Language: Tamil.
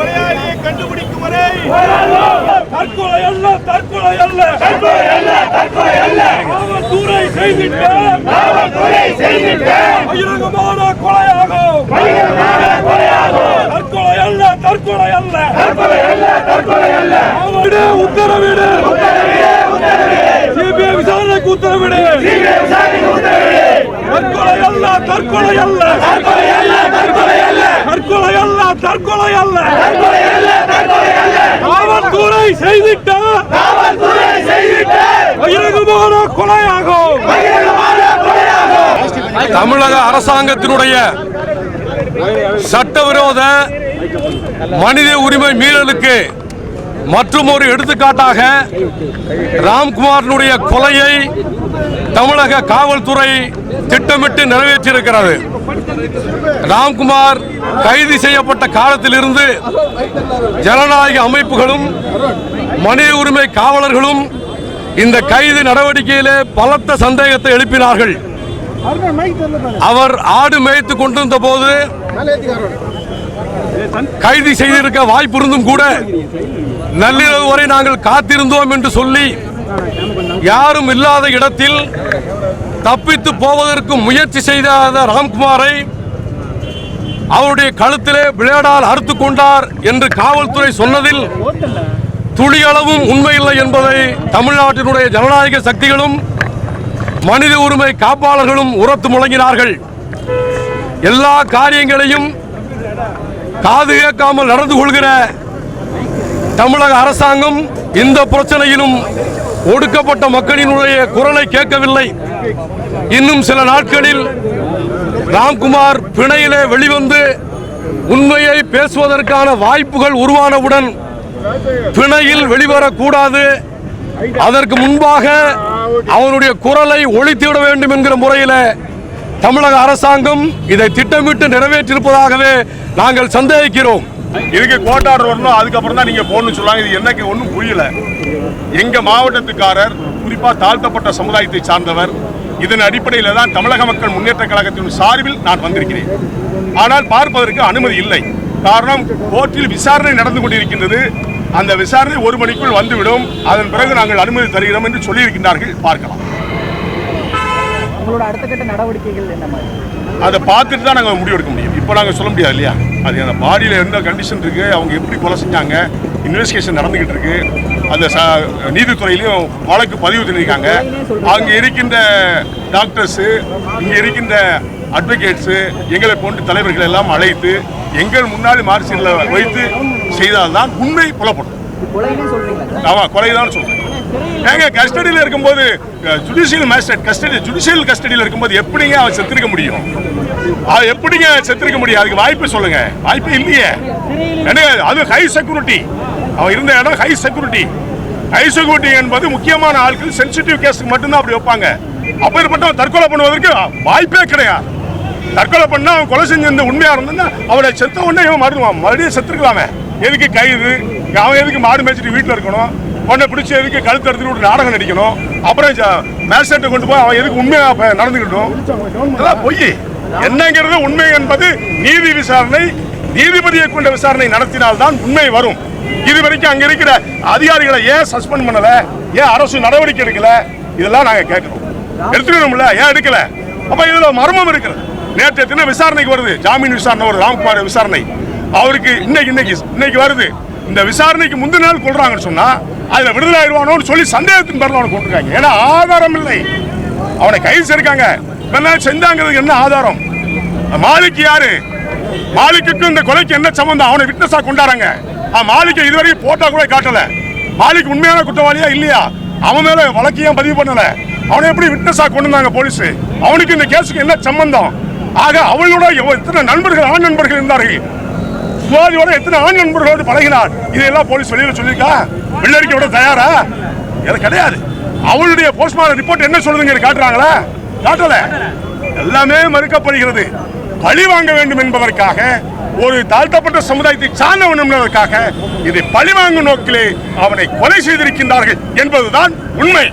கொலையாளியை கண்டுபிடிக்கும் வரை தற்கொலை அல்ல தற்கொலை அல்ல தற்கொலை அல்ல தற்கொலை அல்ல காவல்துறை செய்திட்ட காவல்துறை செய்திட்ட பகிரங்கமான கொலையாகும். பகிரங்கமான கொலையாகும். தற்கொலை அல்ல தற்கொலை அல்ல தற்கொலை அல்ல தற்கொலை அல்ல அவருடைய உத்தரவிடு. உத்தரவிடு உத்தரவிடு. சிபிஐ விசாரணைக்கு உத்தரவிடு. சிபிஐ விசாரணைக்கு உத்தரவிடு. தற்கொலை அல்ல தற்கொலை அல்ல தற்கொலை அல்ல தற்கொலை அல்ல தற்கொலை அல்ல தற்கொலை அல்ல செய்திட்ட காவல்துறை பகிரங்கமான கொலையாகும். தமிழக அரசாங்கத்தினுடைய சட்டவிரோத மனித உரிமை மீறலுக்கு மற்றும் ஒரு எடுத்துக்காட்டாக ராம்குமாரனுடைய கொலையை தமிழக காவல்துறை திட்டமிட்டு நிறைவேற்றியிருக்கிறது. ராம்குமார் கைது செய்யப்பட்ட காலத்திலிருந்து ஜனநாயக அமைப்புகளும் மனித உரிமை காவலர்களும் இந்த கைது நடவடிக்கையிலே பலத்த சந்தேகத்தை எழுப்பினார்கள். அவர் ஆடு மேய்த்து கொண்டிருந்த போது கைது செய்திருக்க வாய்ப்பிருந்தும் கூட நள்ளிரவு வரை நாங்கள் காத்திருந்தோம் என்று சொல்லி யாரும் இல்லாத இடத்தில் தப்பித்து போவதற்கு முயற்சி செய்த ராம்குமாரை அவருடைய கழுத்திலே பிளேடால் அறுத்து கொண்டார் என்று காவல்துறை சொன்னதில் துளியளவும் உண்மையில்லை என்பதை தமிழ்நாட்டினுடைய ஜனநாயக சக்திகளும் மனித உரிமை காப்பாளர்களும் உரத்து முழங்கினார்கள். எல்லா காரியங்களையும் காது கேட்காமல் நடந்து கொள்கிற தமிழக அரசாங்கம் இந்த பிரச்சனையிலும் ஒடுக்கப்பட்ட மக்களினுடைய குரலை கேட்கவில்லை. இன்னும் சில நாட்களில் ராம்குமார் பிணையிலே வெளிவந்து உண்மையை பேசுவதற்கான வாய்ப்புகள் உருவானவுடன் பிணையில் வெளிவரக்கூடாது. அதற்கு முன்பாக அவனுடைய குரலை ஒழித்துவிட வேண்டும் என்கிற முறையில் தமிழக அரசாங்கம் இதை திட்டமிட்டு நிறைவேற்றியிருப்பதாகவே நாங்கள் சந்தேகிக்கிறோம். இதுக்கு கோட்டார் வரணும் அதுக்கப்புறம் தான் நீங்க போகணும்னு சொல்லுவாங்க இது எனக்கு ஒன்றும் புரியல. எங்க மாவட்டத்துக்காரர் குறிப்பாக தாழ்த்தப்பட்ட சமுதாயத்தை சார்ந்தவர் இதன் அடிப்படையில் தான் தமிழக மக்கள் முன்னேற்ற கழகத்தின் சார்பில் நான் வந்திருக்கிறேன். ஆனால் பார்ப்பதற்கு அனுமதி இல்லை. காரணம் கோர்ட்டில் விசாரணை நடந்து கொண்டிருக்கின்றது. அந்த விசாரணை ஒரு மணிக்குள் வந்துவிடும். அதன் பிறகு நாங்கள் அனுமதி தருகிறோம் என்று சொல்லியிருக்கின்றார்கள். பார்க்கலாம். உங்களோட அடுத்த கட்ட நடவடிக்கைகள் என்ன மாதிரி? அதை பார்த்துட்டு தான் நாங்கள் முடிவெடுக்க முடியும். இப்போ நாங்கள் சொல்ல முடியாது இல்லையா? அது அந்த பாடியில் என்ன கண்டிஷன் இருக்குது அவங்க எப்படி கொலை செஞ்சாங்க இன்வெஸ்டிகேஷன் நடந்துக்கிட்டு இருக்கு அந்த ச நீதித்துறையிலையும் வழக்கு பதிவு பண்ணியிருக்காங்க. அங்கே இருக்கின்ற டாக்டர்ஸு இங்கே இருக்கின்ற அட்வொகேட்ஸு எங்களை போன்ற தலைவர்கள் எல்லாம் அழைத்து எங்கள் முன்னாடி மார்க்சீட்டில் வைத்து செய்தால்தான் உண்மை புலப்படும். ஆமா கொலைதான் சொல்றேன். ஏங்க கஸ்டடியில் இருக்கும்போது ஜுடிஷியல் மேஜிஸ்ட்ரேட் கஸ்டடி ஜுடிஷியல் கஸ்டடியில் இருக்கும்போது எப்படிங்க அவன் செத்துருக்க முடியும்? அது எப்படிங்க செத்துருக்க முடியும்? அதுக்கு வாய்ப்பு சொல்லுங்க. வாய்ப்பு இல்லையே. என்ன அது ஹை செக்யூரிட்டி அவன் இருந்த இடம் ஹை செக்யூரிட்டி ஹை செக்யூரிட்டி என்பது முக்கியமான ஆட்கள் சென்சிட்டிவ் கேஸுக்கு மட்டும்தான் அப்படி வைப்பாங்க. அப்பேற்பட்டவன் தற்கொலை பண்ணுவதற்கு வாய்ப்பே கிடையாது. தற்கொலை பண்ணா அவன் கொலை செஞ்சிருந்த உண்மையா இருந்தா அவனை செத்த உடனே இவன் மறுவான் மறுபடியும் செத்துருக்கலாமே. எதுக்கு கைது அவன் எதுக்கு மாடு மேய்ச்சிட்டு வீட்டில் இருக்கணும்? பொண்ணை பிடிச்சி எதுக்கு கழுத்து எடுத்துட்டு ஒரு நாடகம் நடிக்கணும்? அப்புறம் மேஜிஸ்ட்ரேட்டை கொண்டு போய் அவன் எதுக்கு உண்மையாக நடந்துக்கிட்டோம்? பொய். என்னங்கிறது உண்மை என்பது நீதி விசாரணை நீதிபதியை கொண்ட விசாரணை நடத்தினால்தான் உண்மை வரும். இது வரைக்கும் அங்க இருக்கிற அதிகாரிகளை ஏன் சஸ்பெண்ட் பண்ணல? ஏன் அரசு நடவடிக்கை எடுக்கல? இதெல்லாம் நாங்க கேட்கிறோம். எடுத்துக்கணும்ல? ஏன் எடுக்கல? அப்ப இதுல மர்மம் இருக்கிறது நேற்று தினம் விசாரணைக்கு வருது. ஜாமீன் விசாரணை வருது ராம்குமார் விசாரணை. அவருக்கு இன்னைக்கு இன்னைக்கு இன்னைக்கு வருது. இந்த விசாரணைக்கு முந்தின நாள் கொள்றாங்கன்னு சொன்னா அதுல விடுதலை ஆயிடுவானோன்னு சொல்லி சந்தேகத்தின் பேர்ல அவனை கொண்டிருக்காங்க ஏன்னா ஆதாரம் இல்லை. அவனை கைது செய்யிருக்காங்க இதெல்லாம் செஞ்சாங்கிறதுக்கு என்ன ஆதாரம்? மாலிக் யாரு? மாலிக்கு இந்த கொலைக்கு என்ன சம்பந்தம்? அவனை விட்னஸா கொண்டாடுறாங்க. ஆ, மாலிக்கை இதுவரைக்கும் போட்டா கூட காட்டல. மாலிக் உண்மையான குற்றவாளியா இல்லையா? அவன் மேல வழக்கு ஏன் பதிவு பண்ணல? அவனை எப்படி விட்னஸா கொண்டு வந்தாங்க போலீஸ் அவனுக்கு இந்த கேஸுக்கு என்ன சம்பந்தம்? ஆக அவளோட எத்தனை நண்பர்கள் ஆண் நண்பர்கள் இருந்தார்கள். சுவாதியோட எத்தனை ஆண் நண்பர்களோடு பழகினார்? இதையெல்லாம் போலீஸ் வெளியில் சொல்லியிருக்கா? வெள்ளரிக்கை விட தயாரா? இது கிடையாது. அவளுடைய போஸ்ட்மார்டம் ரிப்போர்ட் என்ன சொல்லுதுங்க காட்டுறாங்களா? காட்டல. எல்லாமே மறுக்கப்படுகிறது. பழி வாங்க வேண்டும் என்பதற்காக ஒரு தாழ்த்தப்பட்ட சமுதாயத்தை சார்ந்தவன் என்பதற்காக இதை பழி வாங்கும் நோக்கிலே அவனை கொலை செய்திருக்கின்றார்கள் என்பதுதான் உண்மை.